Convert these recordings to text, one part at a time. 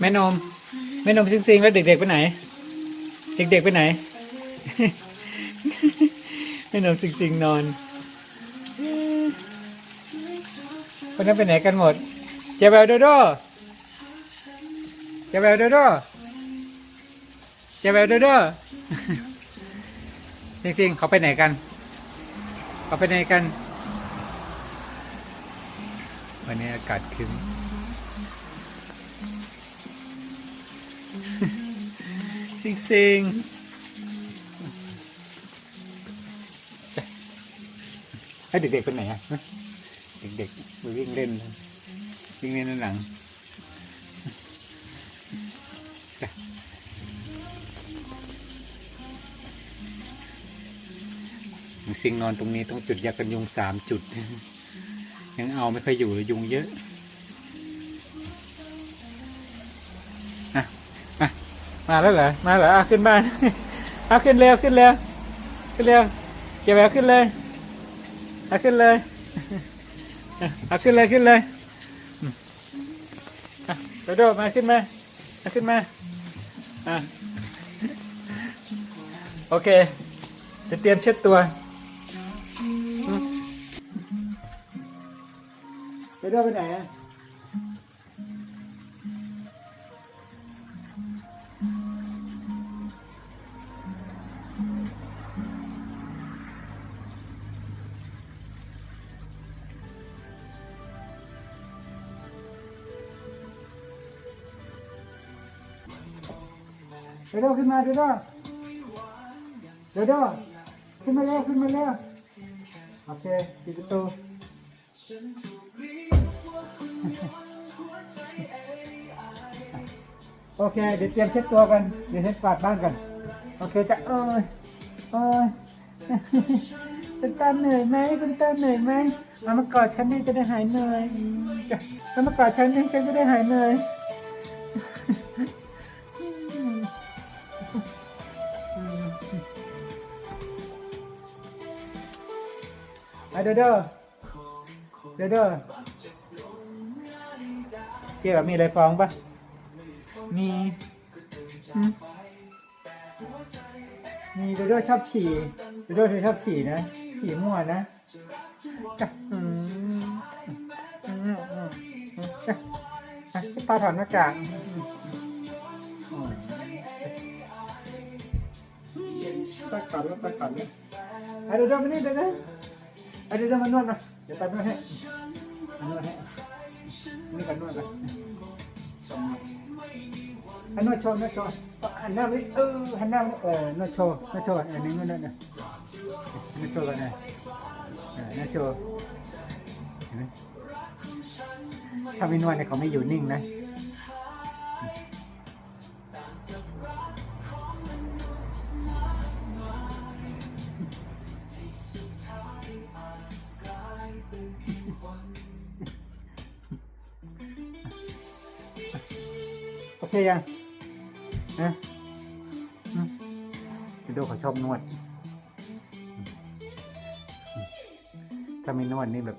แม่นมแม่นมซิงซิงแล้วเด็กๆไปไหน เด็กๆไปไหน แม่นมซิงซิงนอนคนนั้นไปไหนกันหมดเจแววโดโดเจแววโดโดเจแววโดโดซิงซิงเขาไปไหนกัน เขาไปไหนกัน วันนี้อากาศครึ้ม ซิงซิงให้เด็กๆไปไหนอะเด็กๆไปวิ่งเล่นวิ่งเล่นในหลังซิงนอนตรงนี้ต้องจุดยากันยุงสามจุด ยังเอาไม่ค่อยอยู่เลยยุงเยอะ มาแล้วเหรอ มาเหรออะขึ้นบ้าน เอาขึ้นเร็วขึ้นเร็วขึ้นเร็วเก็บแหววขึ้นเลยเอาขึ้นเลยเอาขึ้นเลยขึ้นเลยอืมอะโดโดมาขึ้นมาเอาขึ้นมาอะโอเคจะเตรียมเช็ดตัวอืมโดโดไปไหนอะ เดี๋ยวขึ้นมาเดี๋ยวเดี๋ยวขึ้นมาแล้วขึ้นมาแล้วโอเคปิดประตูโอเค เดี๋ยวเตรียมเช็ดตัวกัน เดี๋ยวเช็ดกวาดบ้านกัน โอเคจะเอ้ยเอ้ยคุณตาเหนื่อยไหมคุณตาเหนื่อยไหมเอามากอดฉันนี่จะได้หายเหนื่อยเอามากอดฉันนี่ฉันจะได้หายเหนื่อย เด้อเด้อเด้อเด้อเกี่ยวกับมีอะไรฟ้องปะมีมีเด้อเด้อชอบฉี่เด้อเด้อเธอชอบฉี่นะฉี่มั่วนะจ้ะอืมอืมอืมอืมจ้ะอะพี่ปาถอดหน้ากากอืมอืมอืมไปก่อนแล้วไปก่อนแล้วอะเด้อเด้อมานี่เด้อเด้อ เอาเดี๋ยวมานวดมาเดี๋ยวตัดนวดให้มานวดให้นี่กันนวดไปอันนวดโชว์นวดโชว์หันหน้าไปเออหันหน้าเออนวดโชว์นวดโชว์อันนี้นวดนวดนวดนวดโชว์กันนะนวดโชว์เห็นไหมถ้าไม่นวดเนี่ยเขาไม่อยู่นิ่งนะ คยังนะอืมพี่โดเขาชอบนวด ถ้าไม่นวดนี่แบบ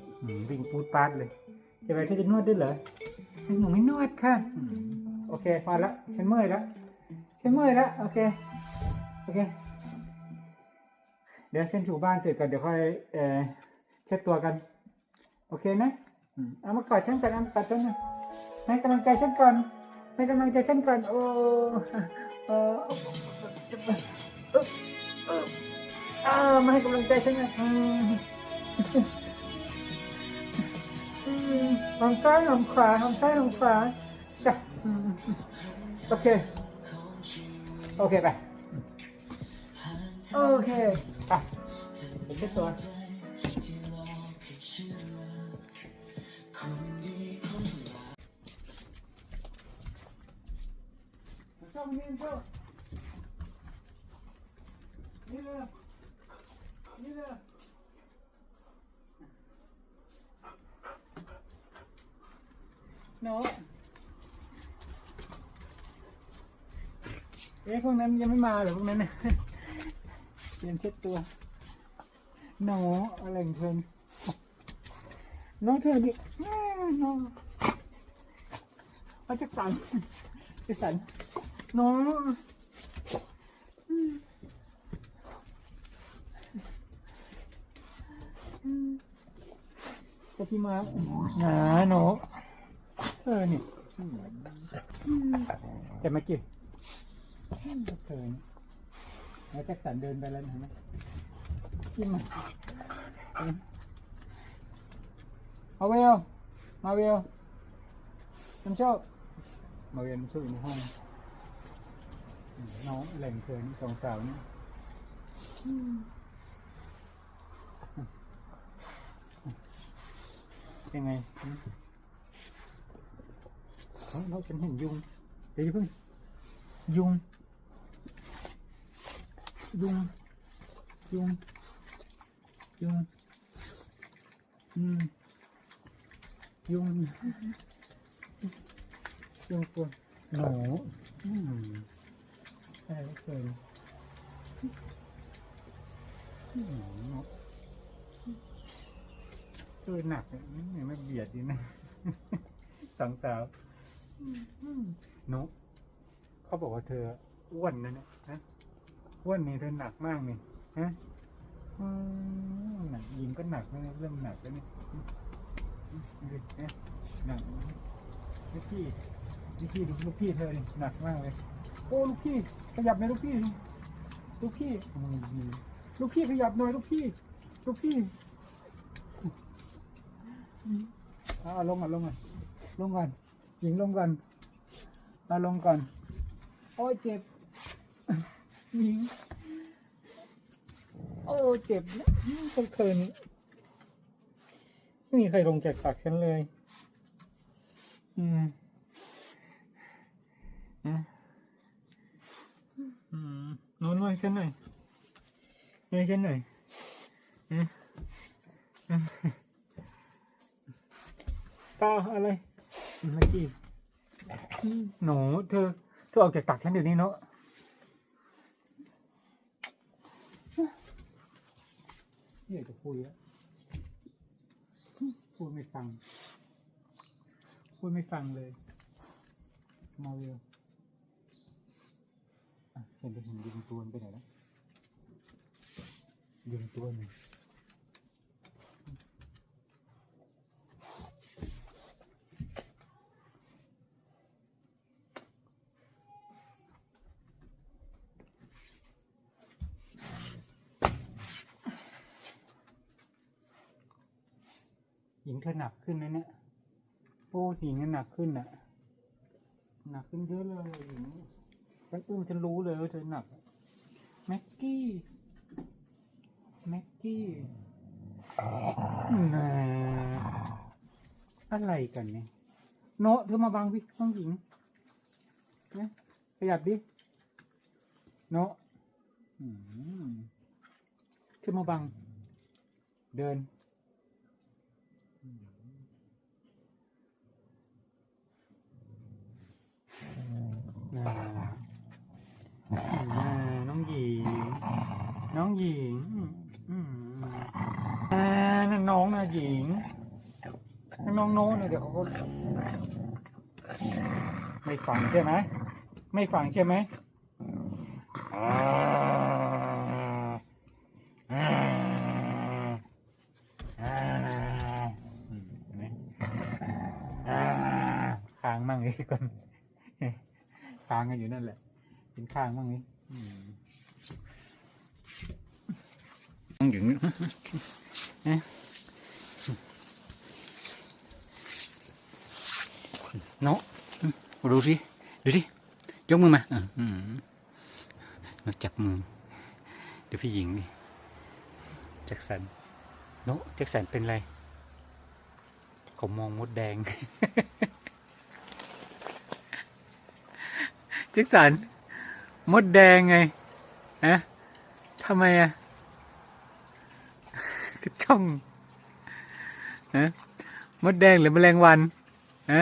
วิ่งปูดปาดเลยจะไปเธอจะนวดด้วยเหรอฉันหนูไม่นวดค่ะ โอเคพอละฉันเมื่อยละฉันเมื่อยละโอเค โอเค เดี๋ยวฉันถูบ้านเสร็จก่อนเดี๋ยวค่อยเออเช็ดตัวกัน โอเคนะอืมเอามากอดฉันก่อนเอามากอดฉันนะให้กำลังใจฉันก่อน ให้กำลังใจฉันก่อนโอ้เออเออเออเออมาให้กำลังใจฉันนะอืมอืมหอมซ้ายหอมขวาหอมซ้ายหอมขวาจ้ะโอเค โอเคไป โอเคไปไปเช็ดตัว นี่เลยนี่เลยโน้เอ๊ะพวกนั้นยังไม่มาเหรอพวกนั้นเนี่ยเตรียมเช็ดตัวหนออะไรของเธอเนี่ยน้องเธอดิน้องเอาจ็คสันจ็คสัน น้องจะพี่มาหนาหนูเออนี่แต่เมื่อกี้เธอนี่แล้วแจ็คสันเดินไปแล้วเห็นไหมพี่มาเอาเวลมาเวลน้ำชอมาเวลน้ำชออยู่ในห้อง น้องแหล่งเธอนี่สองสาวนี่ยังไงหืมเฮ้ยเราฉันเห็นยุงเดี๋ยวเพิ่งยุง ยุง ยุง ยุง อืม ยุง ยุงตัวหนูอืม ใช่เคยอืมตัวหนักอะนี่ไม่เบียดดีนะสองสาวหนุเขาบอกว่าเธออ้วนนะเนี่ยฮะอ้วนนี่เธอหนักมากนี่ฮะอืมหนักยิงก็หนักแล้วเนี่ยเริ่มหนักแล้วเนี่ยอืมอืมดูดิเนี่ยหนักลูกพี่ลูกพี่ดูลูกพี่เธอดิหนักมากเลย โอ้ลูกพี่ขยับหน่อยลูกพี่ ลูกพี่ ลูกพี่ขยับหน่อยลูกพี่ ลูกพี่เอาเอาลงก่อนลงก่อนลงก่อนหญิงลงก่อนเอาลงก่อน โอ้ยเจ็บหญิง โอ้เจ็บนะพวกเธอนี่ไม่มีใครลงแจกตักฉันเลย อืมอะ มนอนไว้ฉันหน่อยนอนฉันหน่อยอะอะตาอะไรเมื่อกี้หนูเธอเธอออกจากตักฉันเดี๋ยวนี้เนาะไม่อยากจะคุยอะพูดไม่ฟัง พูดไม่ฟังเลย มาเร็วอะเห็นไปเห็นยิงตัวนไปไหนแล้วยิงตัวหนึ่งหญิงเธอหนักขึ้นนะเนี่ยโอ้หญิงนี่หนักขึ้นอะ หนักขึ้นเยอะเลยหญิง ฉันอุ้มฉันรู้เลยว่าเธอหนัก แม็กกี้ แม็กกี้น่าอะไรกันเนี่ย โนะเธอมาบังพี่น้องหญิงเนี่ยขยับดิ โนะอืมเธอมาบัง เดินน่า น้องหญิง น้องหญิงนั่นน้องนะหญิงนั่นน้องโน้นเดี๋ยวเขาไม่ฟังใช่ไหม ไม่ฟังใช่ไหมค้างมั่งไอ้คนค้างกันอยู่นั่นแหละ เป็นค้างบ้างนี้ต้องอยู่นี่นะเนาะดูสิดูดิยกมือมาอะอืมเราจับมือดูพี่หญิงนี่แจ็คสันโนแจ็คสันเป็นไรผมมองมดแดง แจ็คสัน มดแดงไงฮะทำไมอะกระช่องฮะมดแดงหรือแมลงวันฮะ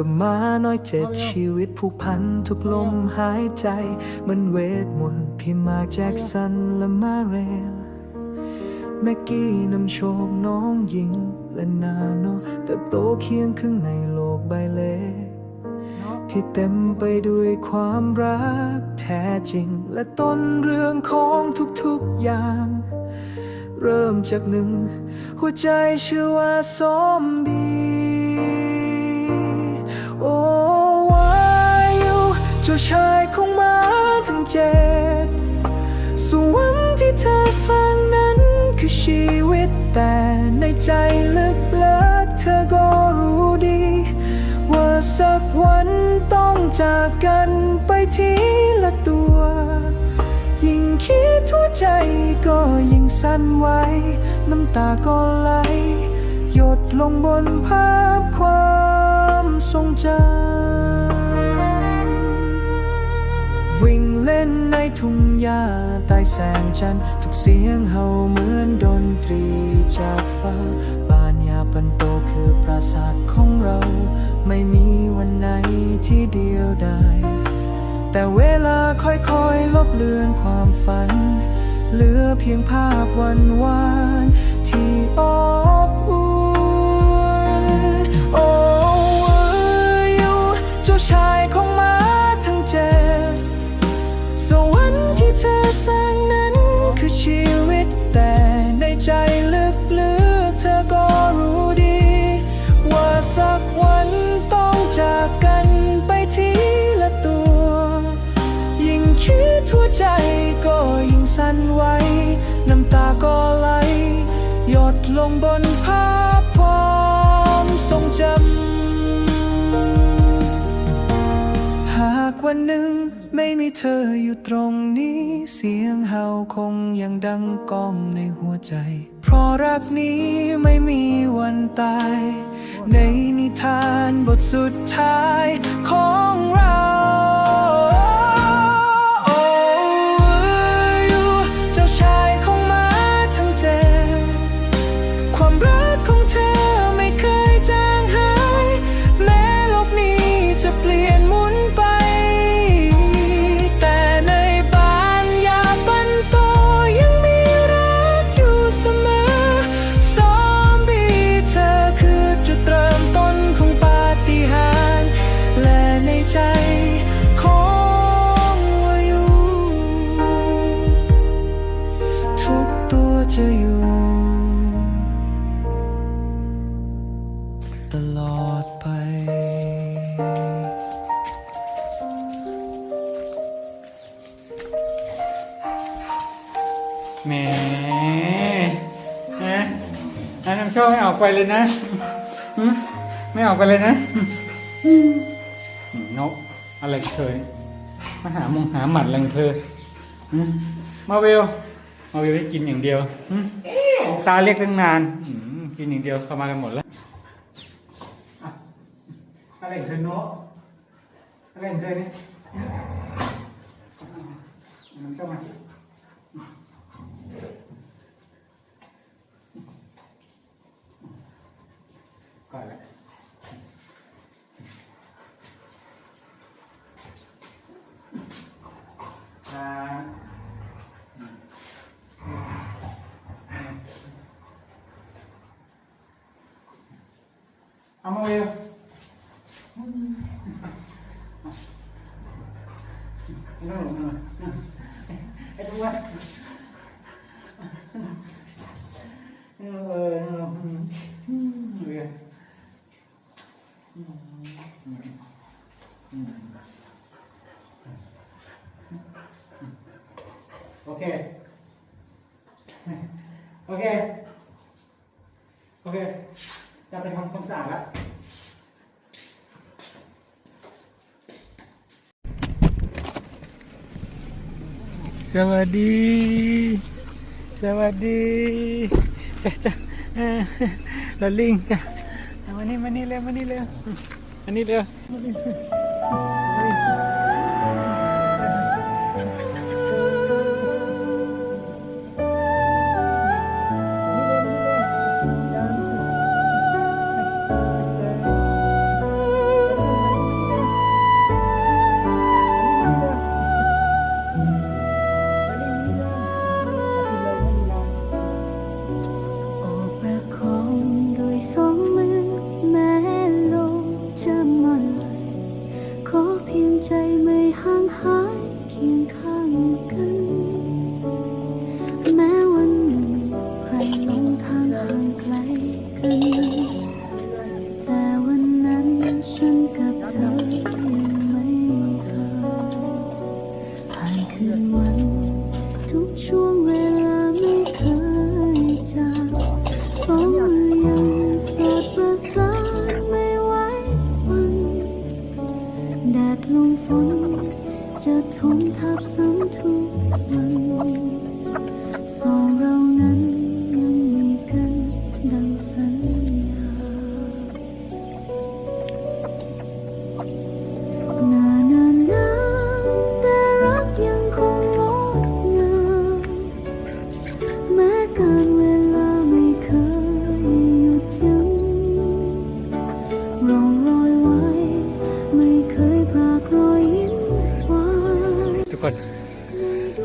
กับม้าน้อยเจ็ดชีวิตผูกพันทุกลมหายใจ มันเวทมนต์พี่มาแจ็คสันและมาเรลแม็กกี้นำโชคน้องหญิงและนาโนเติบโตเคียงครึ่งในโลกใบเล็กที่เต็มไปด้วยความรักแท้จริง และต้นเรื่องของทุกๆอย่าง เริ่มจากหนึ่ง หัวใจชื่อว่าซอมบี้ ชายของมาทั้งเจ็ดสวรรค์ที่เธอสร้างนั้นคือชีวิตแต่ในใจลึกๆเธอก็รู้ดี ว่าสักวันต้องจากกันไปทีละตัว ยิ่งคิดทั่วใจก็ยิ่งสั่นไหวน้ำตาก็ไหล หยดลงบนภาพความทรงจำ ในทุ่งหญ้าใต้แสงจันทร์ทุกเสียงเห่าเหมือนดนตรีจากฟ้าบ้านยาปันโตคือปราสาทของเรา ไม่มีวันไหนที่เดียวดายแต่เวลาค่อยๆ ลบเลือนความฝัน เหลือเพียงภาพวันวานที่อบอุ่น สั่นไหวน้ำตาก็ไหล หยดลงบนภาพความทรงจำ หากวันหนึ่งไม่มีเธออยู่ตรงนี้ เสียงเห่าคงยังดังก้องในหัวใจ เพราะรักนี้ไม่มีวันตาย ในนิทานบทสุดท้ายของเรา เลยนะไม่ออกไปเลยนะนกอะไรเธอเนี่ยมาหามงหาหมัดอะไรงเธอมาเวลมาเวลได้กินอย่างเดียวตาเรียกตั้งนานกินอย่างเดียวเข้ามากันหมดแล้วอะไรเธอนกอะไรเธอเนี่ยมันเข้ามา ก่อนละอ่า เอามาเวลนั่งลงนั่งลงไอ้ตัวเออนั่งลงอืมเวล โอเค โอเค โอเค จะไปทำความสะอาดแล้ว สวัสดี สวัสดีจ้ะจ้ะเออลอลิงจ้ะเอามานี่มานี่เร็วมานี่เร็วมานี่เร็ว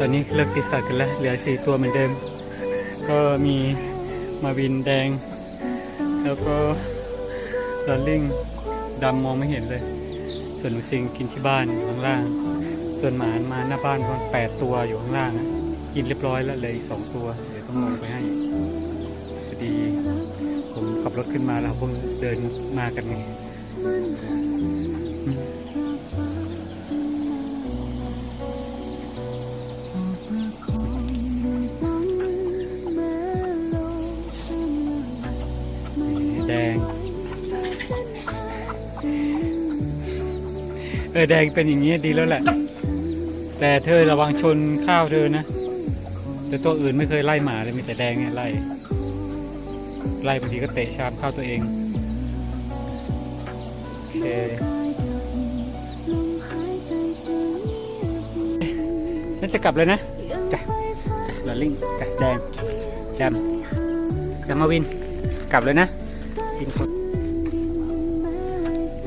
อนนี้เลิกติดสัตว์กันแล้ว เหลือสี่ตัวเหมือนเดิม ก็มีมาวินแดง แล้วก็ลอลลิงดำมองไม่เห็นเลย ส่วนหนูซิงกินที่บ้านอยู่ข้างล่าง ส่วนหมามาหน้าบ้านประมาณแปดตัวอยู่ข้างล่างอะกินเรียบร้อยแล้วเลยสองตัวเดี๋ยวต้องลงไปให้พอดี ผมขับรถขึ้นมาแล้วเพิ่งเดินมากันไง ออแดงเป็นอย่างนี้ดีแล้วแหละ แต่เธอระวังชนข้าวเธอนะ แต่ตัวอื่นไม่เคยไล่หมาเลยมีแต่แดงเนี่ยไล่ ไล่บางทีก็เตะชามข้าวตัวเองโอเคฉันจะกลับเลยนะจ้ะจ้ะลอลลิงจ้ะแดงจำจำมาวิน กลับเลยนะกิน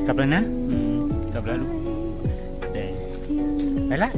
กลับเลยนะ กลับแล้วลูก ละ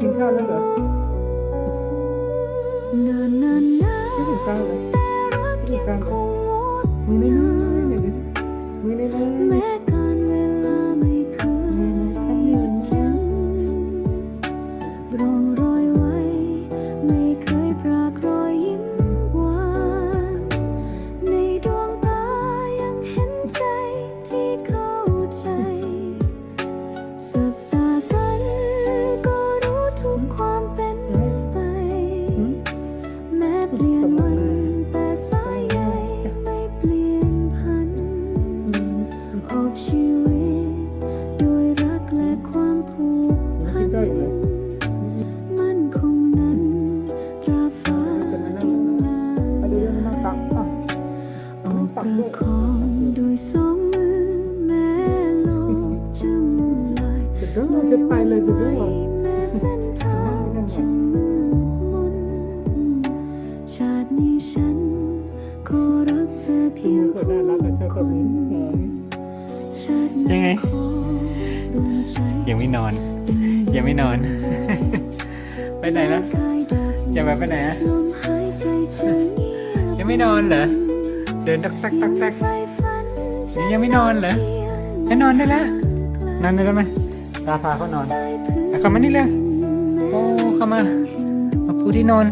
กินข้าวแล้วเหรอานไม่กิน ประคองด้วยสองมือแม้โลกจะมุนลายจะเดินไปเลยเดินแม้เส้นทางจะมืดมนชาตินี้ฉันขอรักเธอเพียงก็น่ารักและชอบคนชาติหน้าขอดวงยังไม่นอน ยังไม่นอน ไปไหนนะจะไปไปไหนอะยังไม่นอนเหรอ เดินตักตักตักตักใฝ่ฝันจะยังไม่นอนเหรอให้นอนได้แล้วนอนได้แล้วไหมตาพาเขานอนเอาเข้ามานี่เร็วโอ้เข้ามามาปูที่นอน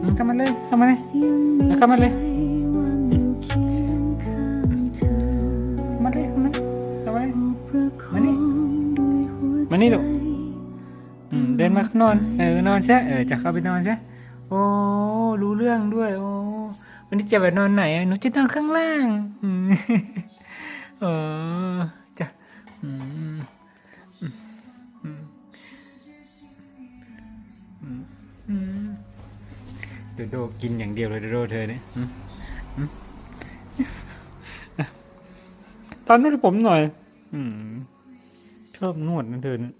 อืมเข้ามาเลยเข้ามาเลยเอาเข้ามาเลยเข้ามาเลยเข้ามาเข้ามาเลยมานี่มานี่ลูกอืมเดินมาข้างนอนเออนอนซะเออจะเข้าไปนอนซะโอ้รู้เรื่องด้วยโอ้ วันนี้จะไปนอนไหนอะหนูจะนอนข้างล่างเออจะโดโดกินอย่างเดียวเลยโดโดเธอเนี่ยตอนนวดผมหน่อย อืชอบนวดนะเธอเนี่ย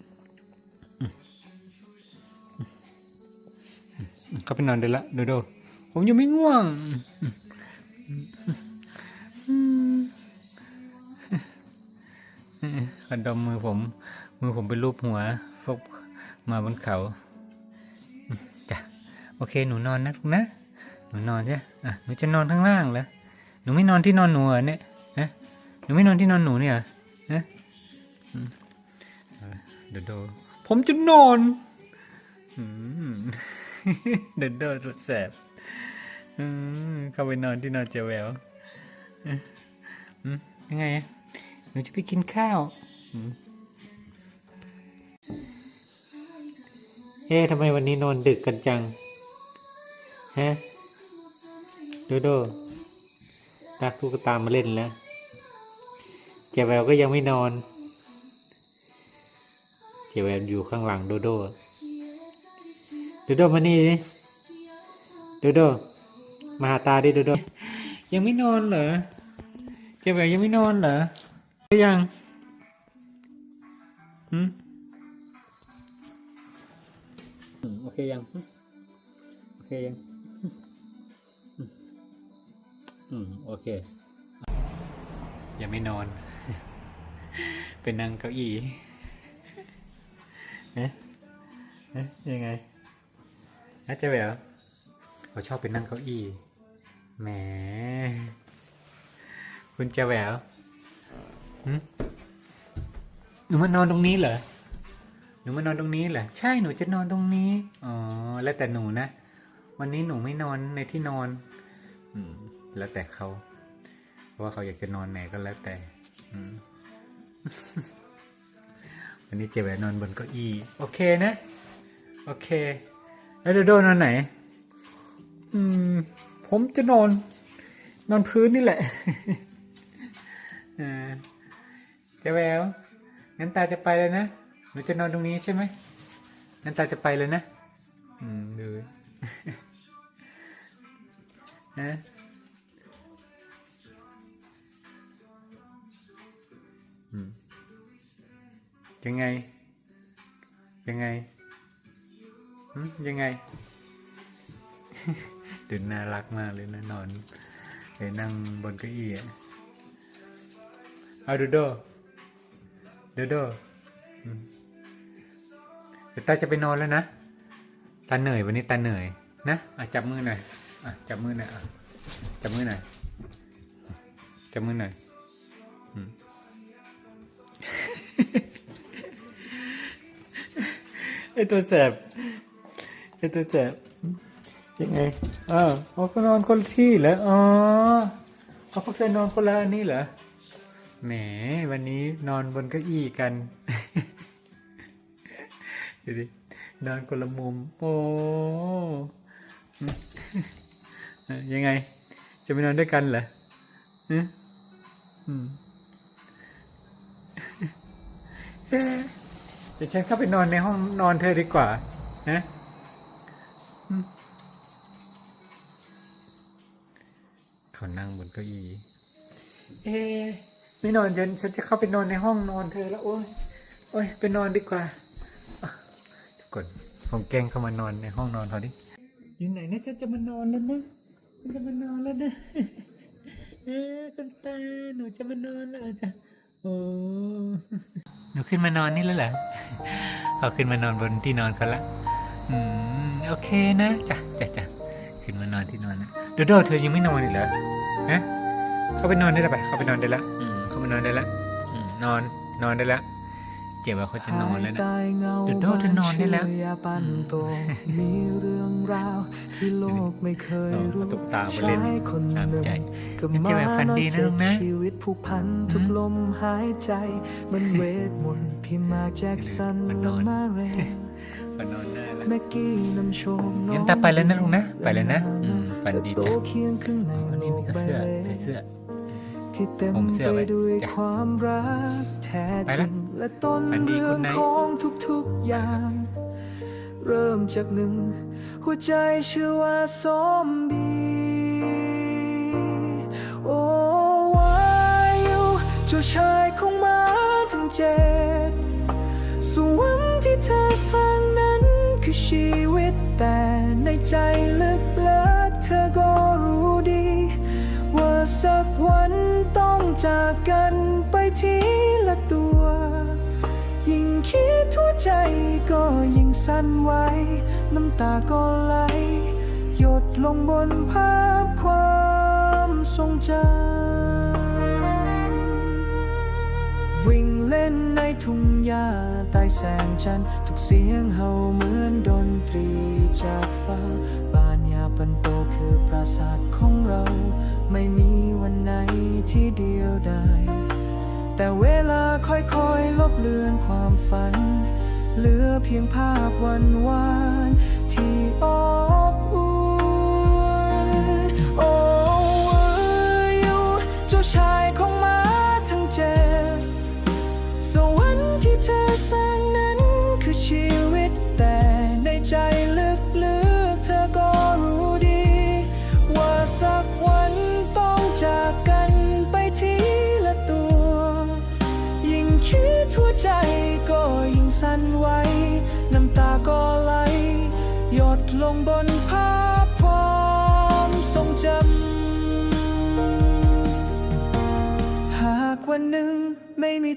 เขาไปนอนได้ละโดโด ผมยังไม่ง่วงอืมขันดมมือผม มือผมไปรูปหัวพวกมาบนเขาอืมจ้ะโอเคหนูนอนนะลูกนะ หนูนอนใช่อะหนูจะนอนข้างล่างเหรอหนูไม่นอนที่นอนหนูเหรอเนี่ยฮะหนูไม่นอนที่นอนหนูเนี่ยเหรอฮะอืมเออโดโดผมจะนอนอืมเดนเดอร์สุดแสบอืม เข้าไปนอนที่นอนเจแววยังไงอะหนูจะไปกินข้าวเอ๊ะทำไมวันนี้นอนดึกกันจัง ฮะ โดโดรักตุ๊กตามาเล่นแล้วเจแววก็ยังไม่นอน เจแววอยู่ข้างหลังโดโด โดโดมานี่ดิ โดโด มาหาตาดิโดโดยังไม่นอนเหรอเจแววยังไม่นอนเหรอหรือยังหืมอืมโอเคยังหึโอเคยังอืมอืมโอเค ยังไม่นอน เป็นนั่งเก้าอี้เอ๊ะเอ๊ะยังไงนะเจ๊แหววเขาชอบไปนั่งเก้าอี้ แหม คุณเจ๊แหววหนูมานอนตรงนี้เหรอ หนูมานอนตรงนี้เหรอ ใช่ หนูจะนอนตรงนี้ อ๋อ แล้วแต่หนูนะ วันนี้หนูไม่นอนในที่นอน อืม แล้วแต่เขา ว่าเขาอยากจะนอนไหนก็แล้วแต่ อืมวันนี้เจแหวนนอนบนเก้าอี้ โอเคนะ โอเค แล้วโดโดนอนไหน อืม ผมจะนอน นอนพื้นนี่แหละเออเจแววงั้นตาจะไปเลยนะ หนูจะนอนตรงนี้ใช่ไหมงั้นตาจะไปเลยนะ อืมดูนะยังไง ยังไงยังไง ดูน่ารักมากเลยนะนอนเลยนั่งบนเก้าอี้อะเอาดูโดดูโดอเดี๋ยวตาจะไปนอนแล้วนะ ตาเหนื่อยวันนี้ตาเหนื่อยนะอะจับมือหน่อยอะจับมือหน่อยอะจับมือหน่อยจับมือหน่อยไอตัวแสบไอตัวแสบ ยังไงอ้าวเขาก็นอนคนที่เหรออ๋อเอากเธอนอนคนละอันนี้เหรอแหมวันนี้นอนบนเก้าอี้กันดูดินอนคนละมุมโอ้ยยังไง จะไปนอนด้วยกันเหรอฮะอืมเอ๊ะเดี๋ยวฉันเข้าไปนอนในห้องนอนเธอดีกว่านะ เขานั่งบนเก้าอี้เอ๊ะไม่นอนฉันฉันจะเข้าไปนอนในห้องนอนเธอแล้วโอ้ยโอ้ยไปนอนดีกว่าอะทุกคนผมแกล้งเข้ามานอนในห้องนอนเขาดิอยู่ไหนนะฉันจะมานอนแล้วนะฉันจะมานอนแล้วนะเอ๊ะคุณตาหนูจะมานอนแล้วจ้ะโอ้หนูขึ้นมานอนนี่แล้วเหรอเขาขึ้นมานอนบนที่นอนเขาละอืมโอเคนะจ้ะจ้ะจ้ะขึ้นมานอนที่นอนนะ โดโดเธอยังไม่นอนอีกเหรอฮะเข้าไปนอนได้แล้วไปเข้าไปนอนได้แล้วอืมเข้าไปนอนได้แล้วอืมนอนนอนได้แล้วเจ็บว่าเขาจะนอนแล้วนะเดี๋เดี๋ยวโดดจะนอนได้แล้วปั้นโตมีเรื่องราวที่โลกไม่เคยรู้เอาตุ๊กตามาเล่นชายคนหตามนึ่งใจก็งั้นมาเจ๊แหววฝันดีนะเจ็ลูกนะชีวิตผูกพันทุกลมหายใจมันเวทมนต์พี่มาแจ็คสันมันนและอนมาเรนก็นอนได้แล้วแม็กกี้นำโชมงั้นตาไปแล้วนะลูกนะ ไปแล้วนะอืม ฝันดีจ้ะเติบโตเคียงข้างในวันโลนี้กมีใบเสื้อเล็ใส่กเสื้อที่เต็มผมเสื้อไปไว้ด้วยจ้ะความรักแท้ไปจละริงและต้นฝันดีเรื่อคุงณนายของทุกๆอย่าง เริ่มจากหนึ่ง หัวใจชื่อว่าสมบีโอ้วายุเจ้าชายของมาทั้งเจ็ดสวรรค์ที่เธอสร้างนั้นคือชีวิตแต่ในใจลึกๆเธอก็รู้ดี ว่าสักวันต้องจากกันไปทีละตัว ยิ่งคิดทั่วใจก็ยิ่งสั่นไหวน้ำตาก็ไหล หยดลงบนภาพความทรงจำวิ่งเล่นในทุ่งหญ้าใต้แสงจันทร์ทุกเสียงเห่าเหมือนดนตรีจากฟ้าบ้าน ปันโตคือปราสาทของเรา ไม่มีวันไหนที่เดียวดายแต่เวลาค่อยๆ ลบเลือนความฝัน เหลือเพียงภาพวันวานที่อบ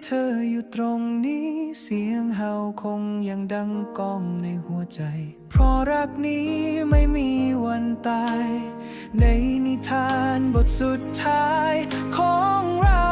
เธออยู่ตรงนี้เสียงเห่าคงยังดังก้องในหัวใจ เพราะรักนี้ไม่มีวันตาย ในนิทานบทสุดท้ายของเรา